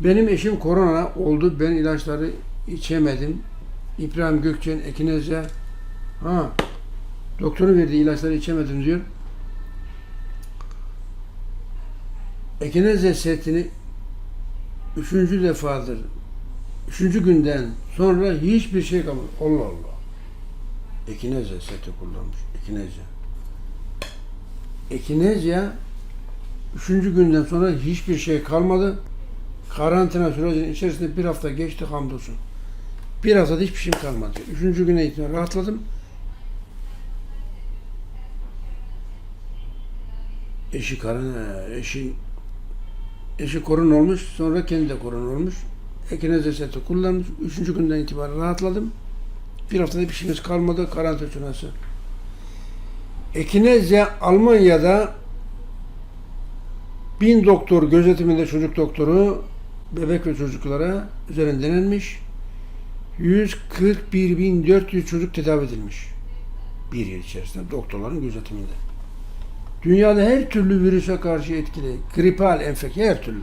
Benim eşim korona oldu. Ben ilaçları içemedim. İbrahim Gökçen Ekinezya ha doktorun verdiği ilaçları içemedim diyor. Ekinezya setini üçüncü defadır üçüncü günden sonra hiçbir şey kalmadı. Allah Allah. Ekinezya seti kullanmış. Ekinezya. Ekinezya üçüncü günden sonra hiçbir şey kalmadı. Karantina sürecinin içerisinde bir hafta geçti hamdolsun. Bir haftada hiçbir şeyim kalmadı. Üçüncü güne itibaren rahatladım. Eşi karın, eşi eşi korun olmuş, sonra kendi de korun olmuş. Ekinezya seti kullanmış. Üçüncü günden itibaren rahatladım. Bir haftada bir şeyimiz kalmadı. Karantina süresi. Ekinezya Almanya'da bin doktor gözetiminde çocuk doktoru bebek ve çocuklara üzerinde denenmiş. 141.400 çocuk tedavi edilmiş. Bir yıl içerisinde doktorların gözetiminde. Dünyada her türlü virüse karşı etkili, gripal enfeksiyon her türlü.